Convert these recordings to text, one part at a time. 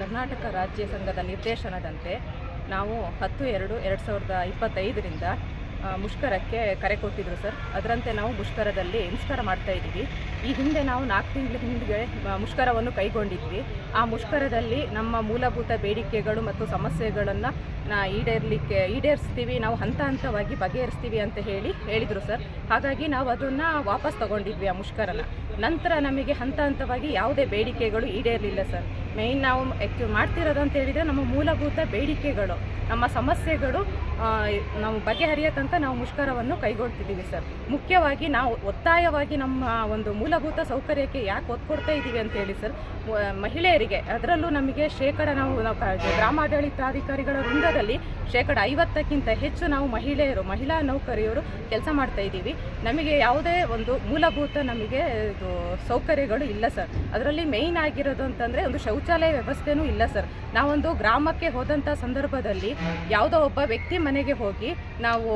ಕರ್ನಾಟಕ ರಾಜ್ಯ ಸಂಘದ ನಿರ್ದೇಶನದಂತೆ ನಾವು ಹತ್ತು ಎರಡು ಎರಡು ಸಾವಿರದ ಇಪ್ಪತ್ತೈದರಿಂದ ಮುಷ್ಕರಕ್ಕೆ ಕರೆ ಕೊಟ್ಟಿದ್ರು ಸರ್. ಅದರಂತೆ ನಾವು ಮುಷ್ಕರದಲ್ಲಿ ಮುಷ್ಕರ ಮಾಡ್ತಾ ಇದ್ದೀವಿ. ಈ ಹಿಂದೆ ನಾವು ನಾಲ್ಕು ತಿಂಗಳ ಹಿಂದೆ ಮುಷ್ಕರವನ್ನು ಕೈಗೊಂಡಿದ್ವಿ. ಆ ಮುಷ್ಕರದಲ್ಲಿ ನಮ್ಮ ಮೂಲಭೂತ ಬೇಡಿಕೆಗಳು ಮತ್ತು ಸಮಸ್ಯೆಗಳನ್ನು ನಾ ಈಡೇರಲಿಕ್ಕೆ, ಈಡೇರಿಸ್ತೀವಿ, ನಾವು ಹಂತ ಹಂತವಾಗಿ ಬಗೆಹರಿಸ್ತೀವಿ ಅಂತ ಹೇಳಿ ಹೇಳಿದರು ಸರ್. ಹಾಗಾಗಿ ನಾವು ಅದನ್ನು ವಾಪಸ್ ತಗೊಂಡಿದ್ವಿ ಆ ಮುಷ್ಕರನ. ನಂತರ ನಮಗೆ ಹಂತ ಹಂತವಾಗಿ ಯಾವುದೇ ಬೇಡಿಕೆಗಳು ಈಡೇರಲಿಲ್ಲ ಸರ್. ಮೇಯ್ನ್ ನಾವು ಮಾಡ್ತಿರೋದು ಅಂತ ಹೇಳಿದರೆ ನಮ್ಮ ಮೂಲಭೂತ ಬೇಡಿಕೆಗಳು, ನಮ್ಮ ಸಮಸ್ಯೆಗಳು ನಾವು ಬಗೆಹರಿಯತಂತ ನಾವು ಮುಷ್ಕರವನ್ನು ಕೈಗೊಳ್ತಿದ್ದೀವಿ ಸರ್. ಮುಖ್ಯವಾಗಿ ನಾವು ಒತ್ತಾಯವಾಗಿ ನಮ್ಮ ಒಂದು ಮೂಲಭೂತ ಸೌಕರ್ಯಕ್ಕೆ ಯಾಕೆ ಒತ್ತು ಕೊಡ್ತಾ ಇದ್ದೀವಿ ಅಂತ ಹೇಳಿ ಸರ್ ಮಹಿಳೆಯರಿಗೆ, ಅದರಲ್ಲೂ ನಮಗೆ ಶೇಕಡ ನಾವು ಗ್ರಾಮಾಡಳಿತಾಧಿಕಾರಿಗಳ ವೃಂದದಲ್ಲಿ ಶೇಕಡ ಐವತ್ತಕ್ಕಿಂತ ಹೆಚ್ಚು ನಾವು ಮಹಿಳೆಯರು, ಮಹಿಳಾ ನೌಕರಿಯರು ಕೆಲಸ ಮಾಡ್ತಾ ಇದ್ದೀವಿ. ನಮಗೆ ಯಾವುದೇ ಒಂದು ಮೂಲಭೂತ ನಮಗೆ ಇದು ಸೌಕರ್ಯಗಳು ಇಲ್ಲ ಸರ್. ಅದರಲ್ಲಿ ಮೇಯ್ನ್ ಆಗಿರೋದು ಅಂತಂದರೆ ಒಂದು ಶೌಚಾಲಯ ವ್ಯವಸ್ಥೆನೂ ಇಲ್ಲ ಸರ್. ನಾವೊಂದು ಗ್ರಾಮಕ್ಕೆ ಹೋದಂಥ ಸಂದರ್ಭದಲ್ಲಿ ಯಾವುದೋ ಒಬ್ಬ ವ್ಯಕ್ತಿ ಮನೆಗೆ ಹೋಗಿ ನಾವು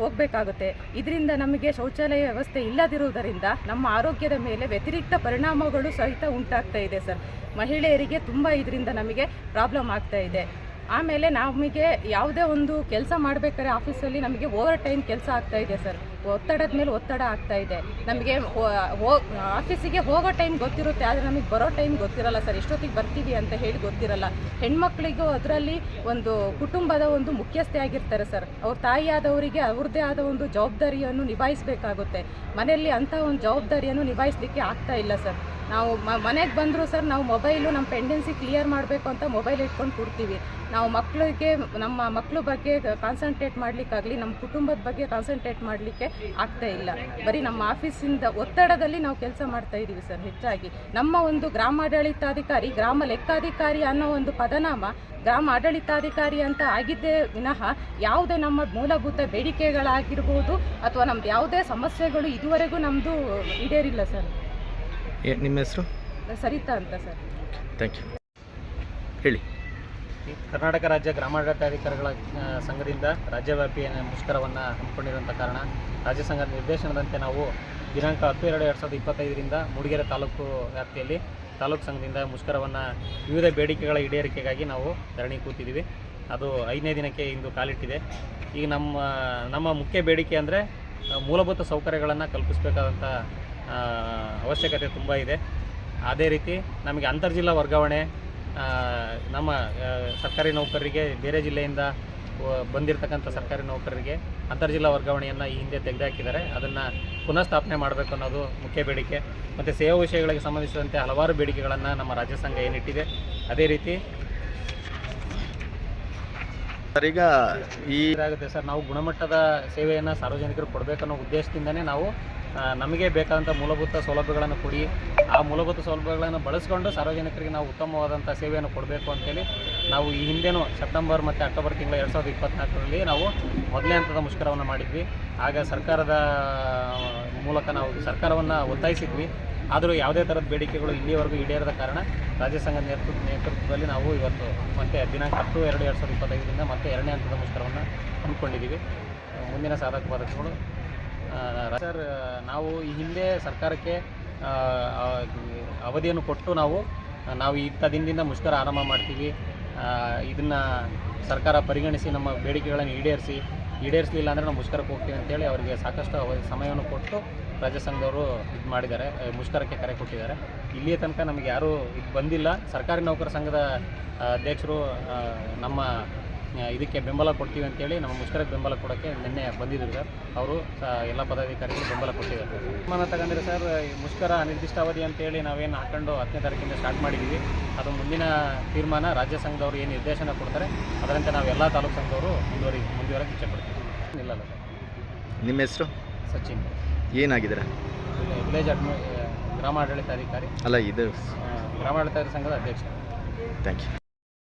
ಹೋಗಬೇಕಾಗುತ್ತೆ. ಇದರಿಂದ ನಮಗೆ ಶೌಚಾಲಯ ವ್ಯವಸ್ಥೆ ಇಲ್ಲದಿರುವುದರಿಂದ ನಮ್ಮ ಆರೋಗ್ಯದ ಮೇಲೆ ವ್ಯತಿರಿಕ್ತ ಪರಿಣಾಮಗಳು ಸಹಿತ ಉಂಟಾಗ್ತಾ ಇದೆ ಸರ್. ಮಹಿಳೆಯರಿಗೆ ತುಂಬ ಇದರಿಂದ ನಮಗೆ ಪ್ರಾಬ್ಲಮ್ ಆಗ್ತಾ ಇದೆ. ಆಮೇಲೆ ನಮಗೆ ಯಾವುದೇ ಒಂದು ಕೆಲಸ ಮಾಡಬೇಕಾದ್ರೆ ಆಫೀಸಲ್ಲಿ ನಮಗೆ ಓವರ್ ಟೈಮ್ ಕೆಲಸ ಆಗ್ತಾ ಇದೆ ಸರ್. ಒತ್ತಡದ ಮೇಲೆ ಒತ್ತಡ ಆಗ್ತಾ ಇದೆ. ನಮಗೆ ಆಫೀಸಿಗೆ ಹೋಗೋ ಟೈಮ್ ಗೊತ್ತಿರುತ್ತೆ, ಆದರೆ ನಮಗೆ ಬರೋ ಟೈಮ್ ಗೊತ್ತಿರಲ್ಲ ಸರ್. ಎಷ್ಟೊತ್ತಿಗೆ ಬರ್ತೀವಿ ಅಂತ ಹೇಳಿ ಗೊತ್ತಿರಲ್ಲ. ಹೆಣ್ಮಕ್ಳಿಗೂ ಅದರಲ್ಲಿ ಒಂದು ಕುಟುಂಬದ ಒಂದು ಮುಖ್ಯಸ್ಥೆ ಆಗಿರ್ತಾರೆ ಸರ್. ಅವ್ರ ತಾಯಿಯಾದವರಿಗೆ ಅವ್ರದ್ದೇ ಆದ ಒಂದು ಜವಾಬ್ದಾರಿಯನ್ನು ನಿಭಾಯಿಸಬೇಕಾಗುತ್ತೆ. ಮನೆಯಲ್ಲಿ ಅಂಥ ಒಂದು ಜವಾಬ್ದಾರಿಯನ್ನು ನಿಭಾಯಿಸಲಿಕ್ಕೆ ಆಗ್ತಾ ಇಲ್ಲ ಸರ್. ನಾವು ಮನೆಗೆ ಬಂದರೂ ಸರ್, ನಾವು ಮೊಬೈಲು ನಮ್ಮ ಪೆಂಡೆನ್ಸಿ ಕ್ಲಿಯರ್ ಮಾಡಬೇಕು ಅಂತ ಮೊಬೈಲ್ ಇಟ್ಕೊಂಡು ಕೊಡ್ತೀವಿ. ನಾವು ಮಕ್ಕಳಿಗೆ ನಮ್ಮ ಮಕ್ಕಳ ಬಗ್ಗೆ ಕಾನ್ಸಂಟ್ರೇಟ್ ಮಾಡಲಿಕ್ಕಾಗಲಿ ನಮ್ಮ ಕುಟುಂಬದ ಬಗ್ಗೆ ಕಾನ್ಸಂಟ್ರೇಟ್ ಮಾಡಲಿಕ್ಕೆ ಆಗ್ತಾ ಇಲ್ಲ. ಬರೀ ನಮ್ಮ ಆಫೀಸಿಂದ ಒತ್ತಡದಲ್ಲಿ ನಾವು ಕೆಲಸ ಮಾಡ್ತಾ ಇದ್ದೀವಿ ಸರ್ ಹೆಚ್ಚಾಗಿ. ನಮ್ಮ ಒಂದು ಗ್ರಾಮಾಡಳಿತಾಧಿಕಾರಿ ಗ್ರಾಮ ಲೆಕ್ಕಾಧಿಕಾರಿ ಅನ್ನೋ ಒಂದು ಪದನಾಮ ಗ್ರಾಮ ಆಡಳಿತಾಧಿಕಾರಿ ಅಂತ ಆಗಿದ್ದೇ ವಿನಃ ಯಾವುದೇ ನಮ್ಮ ಮೂಲಭೂತ ಬೇಡಿಕೆಗಳಾಗಿರ್ಬೋದು ಅಥವಾ ನಮ್ದು ಯಾವುದೇ ಸಮಸ್ಯೆಗಳು ಇದುವರೆಗೂ ನಮ್ಮದು ಈಡೇರಿಲ್ಲ ಸರ್. ನಿಮ್ಮ ಹೆಸರು? ಸರಿತಾ ಅಂತ ಸರ್. ಥ್ಯಾಂಕ್ ಯು ಹೇಳಿ. ಕರ್ನಾಟಕ ರಾಜ್ಯ ಗ್ರಾಮಾಡಳಿತಾಧಿಕಾರಿಗಳ ಸಂಘದಿಂದ ರಾಜ್ಯವ್ಯಾಪಿ ಮುಷ್ಕರವನ್ನು ಹಮ್ಮಿಕೊಂಡಿರುವಂಥ ಕಾರಣ, ರಾಜ್ಯ ಸಂಘದ ನಿರ್ದೇಶನದಂತೆ ನಾವು ದಿನಾಂಕ ಹತ್ತು ಎರಡು ಎರಡು ಸಾವಿರದ ಇಪ್ಪತ್ತೈದರಿಂದ ಮೂಡಿಗೆರೆ ತಾಲೂಕು ವ್ಯಾಪ್ತಿಯಲ್ಲಿ, ತಾಲೂಕು ಸಂಘದಿಂದ ಮುಷ್ಕರವನ್ನು ವಿವಿಧ ಬೇಡಿಕೆಗಳ ಈಡೇರಿಕೆಗಾಗಿ ನಾವು ಧರಣಿ ಕೂತಿದ್ದೀವಿ. ಅದು ಐದನೇ ದಿನಕ್ಕೆ ಇಂದು ಕಾಲಿಟ್ಟಿದೆ. ಈಗ ನಮ್ಮ ನಮ್ಮ ಮುಖ್ಯ ಬೇಡಿಕೆ ಅಂದರೆ ಮೂಲಭೂತ ಸೌಕರ್ಯಗಳನ್ನು ಕಲ್ಪಿಸಬೇಕಾದಂಥ ಅವಶ್ಯಕತೆ ತುಂಬ ಇದೆ. ಅದೇ ರೀತಿ ನಮಗೆ ಅಂತರ್ಜಿಲ್ಲಾ ವರ್ಗಾವಣೆ ನಮ್ಮ ಸರ್ಕಾರಿ ನೌಕರರಿಗೆ, ಬೇರೆ ಜಿಲ್ಲೆಯಿಂದ ಬಂದಿರತಕ್ಕಂಥ ಸರ್ಕಾರಿ ನೌಕರರಿಗೆ ಅಂತರ್ಜಿಲ್ಲಾ ವರ್ಗಾವಣೆಯನ್ನು ಈ ಹಿಂದೆ ತೆಗೆದುಹಾಕಿದ್ದಾರೆ ಅದನ್ನು ಪುನಃ ಸ್ಥಾಪನೆ ಮಾಡಬೇಕು ಅನ್ನೋದು ಮುಖ್ಯ ಬೇಡಿಕೆ. ಮತ್ತು ಸೇವಾ ವಿಷಯಗಳಿಗೆ ಸಂಬಂಧಿಸಿದಂತೆ ಹಲವಾರು ಬೇಡಿಕೆಗಳನ್ನು ನಮ್ಮ ರಾಜ್ಯ ಸಂಘ ಏನಿಟ್ಟಿದೆ. ಅದೇ ರೀತಿ ಸರ್, ಈಗ ಈ ಆಗುತ್ತೆ ಸರ್. ನಾವು ಗುಣಮಟ್ಟದ ಸೇವೆಯನ್ನು ಸಾರ್ವಜನಿಕರು ಕೊಡಬೇಕನ್ನೋ ಉದ್ದೇಶದಿಂದನೇ ನಾವು ನಮಗೆ ಬೇಕಾದಂಥ ಮೂಲಭೂತ ಸೌಲಭ್ಯಗಳನ್ನು ಕೊಡಿ. ಆ ಮೂಲಭೂತ ಸೌಲಭ್ಯಗಳನ್ನು ಬಳಸ್ಕೊಂಡು ಸಾರ್ವಜನಿಕರಿಗೆ ನಾವು ಉತ್ತಮವಾದಂಥ ಸೇವೆಯನ್ನು ಕೊಡಬೇಕು ಅಂತೇಳಿ ನಾವು ಈ ಹಿಂದೆನೂ ಸೆಪ್ಟೆಂಬರ್ ಮತ್ತು ಅಕ್ಟೋಬರ್ ತಿಂಗಳ ಎರಡು ಸಾವಿರದ ಇಪ್ಪತ್ತ್ನಾಲ್ಕರಲ್ಲಿ ನಾವು ಮೊದಲನೇ ಹಂತದ ಮುಷ್ಕರವನ್ನು ಮಾಡಿದ್ವಿ. ಆಗ ಸರ್ಕಾರದ ಮೂಲಕ ನಾವು ಸರ್ಕಾರವನ್ನು ಒತ್ತಾಯಿಸಿದ್ವಿ. ಆದರೂ ಯಾವುದೇ ಥರದ ಬೇಡಿಕೆಗಳು ಇಲ್ಲಿವರೆಗೂ ಈಡೇರದ ಕಾರಣ ರಾಜ್ಯ ಸಂಘದ ನೇತೃತ್ವ ನೇತೃತ್ವದಲ್ಲಿ ನಾವು ಇವತ್ತು ಮತ್ತೆ ದಿನಾಂಕ ಹತ್ತು, ಎರಡು ಎರಡು ಸಾವಿರದ ಇಪ್ಪತ್ತೈದರಿಂದ ಮತ್ತೆ ಎರಡನೇ ಹಂತದ ಮುಷ್ಕರವನ್ನು ಹಮ್ಮಿಕೊಂಡಿದ್ದೀವಿ. ಮುಂದಿನ ಸಾಧಕ ಬಾಧಕಗಳು ಸರ್ ನಾವು ಈ ಹಿಂದೆ ಸರ್ಕಾರಕ್ಕೆ ಅವಧಿಯನ್ನು ಕೊಟ್ಟು ನಾವು ನಾವು ಇಂಥ ದಿನದಿಂದ ಮುಷ್ಕರ ಆರಂಭ ಮಾಡ್ತೀವಿ. ಇದನ್ನು ಸರ್ಕಾರ ಪರಿಗಣಿಸಿ, ನಮ್ಮ ಬೇಡಿಕೆಗಳನ್ನು ಈಡೇರಿಸಿ ಈಡೇರಿಸಲಿಲ್ಲ ಅಂದರೆ ನಾವು ಮುಷ್ಕರಕ್ಕೆ ಹೋಗ್ತೀವಿ ಅಂತೇಳಿ ಅವರಿಗೆ ಸಾಕಷ್ಟು ಸಮಯವನ್ನು ಕೊಟ್ಟು ಪ್ರಜಾ ಸಂಘದವರು ಇದು ಮಾಡಿದ್ದಾರೆ ಮುಷ್ಕರಕ್ಕೆ ಕರೆ ಕೊಟ್ಟಿದ್ದಾರೆ. ಇಲ್ಲಿಯ ತನಕ ನಮಗೆ ಯಾರೂ ಇದು ಬಂದಿಲ್ಲ. ಸರ್ಕಾರಿ ನೌಕರ ಸಂಘದ ಅಧ್ಯಕ್ಷರು ನಮ್ಮ ಇದಕ್ಕೆ ಬೆಂಬಲ ಕೊಡ್ತೀವಿ ಅಂತೇಳಿ ನಮ್ಮ ಮುಷ್ಕರಕ್ಕೆ ಬೆಂಬಲ ಕೊಡೋಕ್ಕೆ ನಿನ್ನೆ ಬಂದಿದ್ರು ಸರ್. ಅವರು ಎಲ್ಲ ಪದಾಧಿಕಾರಿಗಳು ಬೆಂಬಲ ಕೊಟ್ಟಿದ್ದಾರೆ. ತೀರ್ಮಾನ ತಗೊಂಡ್ರೆ ಸರ್. ಈ ಮುಷ್ಕರ ಅನಿರ್ದಿಷ್ಟಾವಧಿ ಅಂತೇಳಿ ನಾವೇನು ಹಾಕೊಂಡು ಹತ್ತನೇ ತಾರೀಕಿಂದ ಸ್ಟಾರ್ಟ್ ಮಾಡಿದ್ದೀವಿ. ಅದು ಮುಂದಿನ ತೀರ್ಮಾನ ರಾಜ್ಯ ಸಂಘದವರು ಏನು ನಿರ್ದೇಶನ ಕೊಡ್ತಾರೆ ಅದರಂತೆ ನಾವು ಎಲ್ಲ ತಾಲೂಕು ಸಂಘದವರು ಮುಂದುವರಿ ಮುಂದುವರೆಗೆ ಇಚ್ಛೆ ಪಡ್ತೀವಿ. ನಿಲ್ಲಲ್ಲ ಸರ್. ನಿಮ್ಮ ಹೆಸರು? ಸಚಿನ್. ಏನಾಗಿದ್ದೀರಾ? ವಿಲೇಜ್ ಅಡ್ಮಿ ಗ್ರಾಮಾಡಳಿತಾಧಿಕಾರಿ. ಅಲ್ಲ ಇದು ಗ್ರಾಮಾಡಳಿತ ಸಂಘದ ಅಧ್ಯಕ್ಷ. Thank you